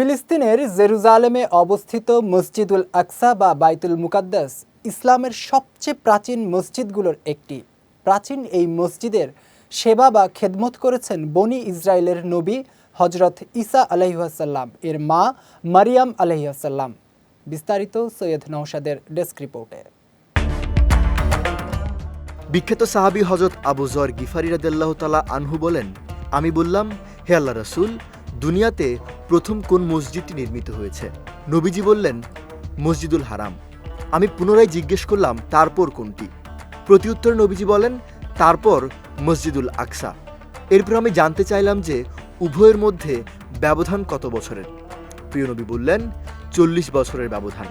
ফিলিস্তিনের জেরুজালেমে অবস্থিত মসজিদুল আকসা বা বাইতুল মুকাদ্দাস ইসলামের সবচেয়ে প্রাচীন মসজিদগুলোর একটি। প্রাচীন এই মসজিদের সেবা বা খেদমত করেছেন বনি ইসরায়েলের নবী হজরত ঈসা আলহিহাসাল্লাম এর মা মারিয়াম আলহিহাসাল্লাম বিস্তারিত সৈয়দ নৌসাদের ডেস্ক রিপোর্টে। বিখ্যাত সাহাবী হজরত আবু জর গিফারি রাদিয়াল্লাহু তালা আনহু বলেন, আমি বললাম, হে আল্লাহ রসুল দুনিয়াতে প্রথম কোন মসজিদটি নির্মিত হয়েছে? নবীজি বললেন, মসজিদুল হারাম। আমি পুনরায় জিজ্ঞেস করলাম, তারপর কোনটি? প্রতিউত্তর নবীজি বলেন, তারপর মসজিদুল আকসা। এরপর আমি জানতে চাইলাম যে উভয়ের মধ্যে ব্যবধান কত বছরের? প্রিয় নবী বললেন, চল্লিশ বছরের ব্যবধান।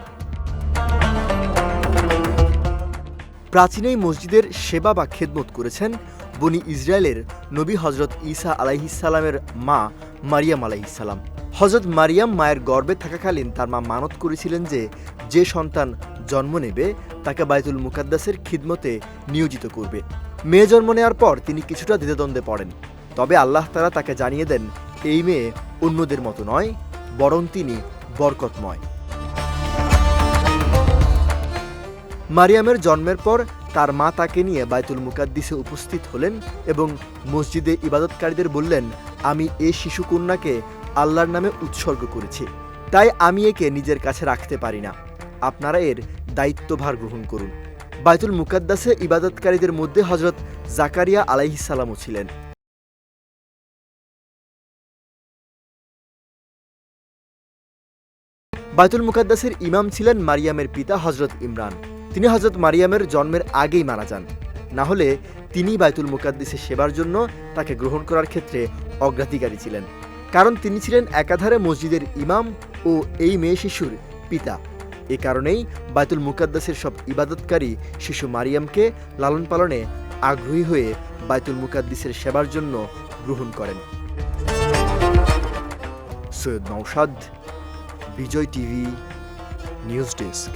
প্রাচীন এই মসজিদের সেবা বা খেদমত করেছেন বনি ইসরায়েলের নবী হজরত ঈসা আলাইহিসালামের মা মারিয়াম আলাইহিসাল্লাম হজরত মারিয়াম মায়ের গর্ভে থাকাকালীন তার মা মানত করেছিলেন যে যে সন্তান জন্ম নেবে, তাকে বাইতুল মুকাদ্দাসের খিদমতে নিয়োজিত করবে। মেয়ে জন্ম নেওয়ার পর তিনি কিছুটা দ্বিধাদ্বন্দ্বে পড়েন। তবে আল্লাহ তারা তাকে জানিয়ে দেন, এই মেয়ে অন্যদের মতো নয়, বরং তিনি বরকতময়। মারিয়ামের জন্মের পর তার মা তাকে নিয়ে বাইতুল মুকাদ্দিসে উপস্থিত হলেন এবং মসজিদে ইবাদতকারীদের বললেন, আমি এ শিশু কন্যাকে আল্লাহর নামে উৎসর্গ করেছি। তাই আমি একে নিজের কাছে রাখতে পারি না। আপনারা এর দায়িত্বভার গ্রহণ করুন। বাইতুল মুকাদ্দাসে ইবাদতকারীদের মধ্যে হজরত জাকারিয়া আলাইহিসালামও ছিলেন। বাইতুল মুকাদ্দাসের ইমাম ছিলেন মারিয়ামের পিতা হজরত ইমরান। তিনি হজরত মারিয়ামের জন্মের আগেই মারা যান। না হলে তিনি বাইতুল মুকাদ্দিসের সেবার জন্য তাকে গ্রহণ করার ক্ষেত্রে অগ্রাধিকারী ছিলেন। কারণ তিনি ছিলেন একাধারে মসজিদের ইমাম ও এই মেয়ে শিশুর পিতা। এ কারণেই বাইতুল মুকাদ্দাসের সব ইবাদতকারী শিশু মারিয়ামকে লালন পালনে আগ্রহী হয়ে বাইতুল মুকাদ্দিসের সেবার জন্য গ্রহণ করেন। Syed Naushad Bijoy TV, news desk.